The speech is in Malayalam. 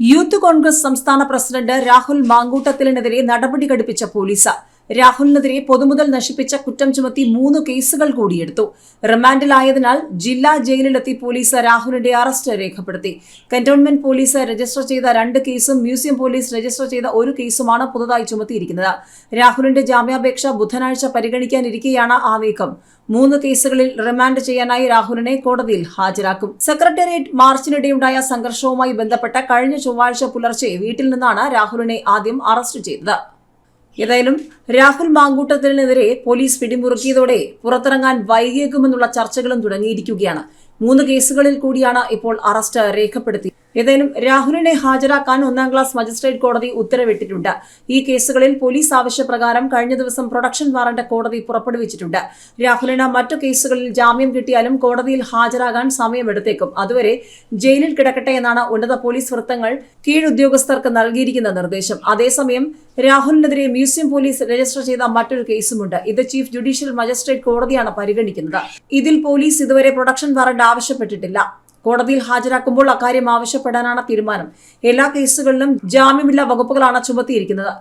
യൂത്ത് കോൺഗ്രസ് സംസ്ഥാന പ്രസിഡന്റ് രാഹുൽ മാങ്കൂട്ടത്തിലിനെതിരെ നടപടി ഘടിപ്പിച്ച പോലീസ് രാഹുലിനെതിരെ പൊതുമുതൽ നശിപ്പിച്ച കുറ്റം ചുമത്തി മൂന്ന് കേസുകൾ കൂടിയെടുത്തു. റിമാൻഡിലായതിനാൽ ജില്ലാ ജയിലിലെത്തി പോലീസ് രാഹുലിന്റെ അറസ്റ്റ് രേഖപ്പെടുത്തി. കന്റോൺമെന്റ് പോലീസ് രജിസ്റ്റർ ചെയ്ത രണ്ട് കേസും മ്യൂസിയം പോലീസ് രജിസ്റ്റർ ചെയ്ത ഒരു കേസുമാണ് പുതുതായി ചുമത്തിയിരിക്കുന്നത്. രാഹുലിന്റെ ജാമ്യാപേക്ഷ ബുധനാഴ്ച പരിഗണിക്കാനിരിക്കെയാണ് ആ നീക്കം മൂന്ന് കേസുകളിൽ റിമാൻഡ് ചെയ്യാനായി രാഹുലിനെ കോടതിയിൽ ഹാജരാക്കും. സെക്രട്ടേറിയറ്റ് മാർച്ചിനിടെയുണ്ടായ സംഘർഷവുമായി ബന്ധപ്പെട്ട കഴിഞ്ഞ ചൊവ്വാഴ്ച പുലർച്ചെ വീട്ടിൽ നിന്നാണ് രാഹുലിനെ ആദ്യം അറസ്റ്റ് ചെയ്തത്. ഏതായാലും രാഹുൽ മാങ്കൂട്ടത്തിനെതിരെ പോലീസ് പിടിമുറുക്കിയതോടെ പുറത്തിറങ്ങാൻ വൈകിയേക്കുമെന്നുള്ള ചർച്ചകളും തുടങ്ങിയിരിക്കുകയാണ്. മൂന്ന് കേസുകളിൽ കൂടിയാണ് ഇപ്പോൾ അറസ്റ്റ് രേഖപ്പെടുത്തി ഏതായാലും രാഹുലിനെ ഹാജരാക്കാൻ ഒന്നാം ക്ലാസ് മജിസ്ട്രേറ്റ് കോടതി ഉത്തരവിട്ടിട്ടുണ്ട്. ഈ കേസുകളിൽ പോലീസ് ആവശ്യപ്രകാരം കഴിഞ്ഞ ദിവസം പ്രൊഡക്ഷൻ വാറന്റ് കോടതി പുറപ്പെടുവിച്ചിട്ടുണ്ട്. രാഹുലിന് മറ്റു കേസുകളിൽ ജാമ്യം കിട്ടിയാലും കോടതിയിൽ ഹാജരാകാൻ സമയമെടുത്തേക്കും. അതുവരെ ജയിലിൽ കിടക്കട്ടെ എന്നാണ് ഉന്നത പോലീസ് വൃത്തങ്ങൾ കീഴുദ്യോഗസ്ഥർക്ക് നൽകിയിരിക്കുന്ന നിർദ്ദേശം. അതേസമയം രാഹുലിനെതിരെ മ്യൂസിയം പോലീസ് രജിസ്റ്റർ ചെയ്ത മറ്റൊരു കേസുമുണ്ട്. ഇത് ചീഫ് ജുഡീഷ്യൽ മജിസ്ട്രേറ്റ് കോടതിയാണ് പരിഗണിക്കുന്നത്. ഇതിൽ പോലീസ് ഇതുവരെ പ്രൊഡക്ഷൻ വാറന്റ് ആവശ്യപ്പെട്ടിട്ടില്ല. കോടതിയിൽ ഹാജരാക്കുമ്പോൾ അക്കാര്യം ആവശ്യപ്പെടാനാണ് തീരുമാനം. എല്ലാ കേസുകളിലും ജാമ്യമില്ലാ വകുപ്പുകളാണ് ചുമത്തിയിരിക്കുന്നത്.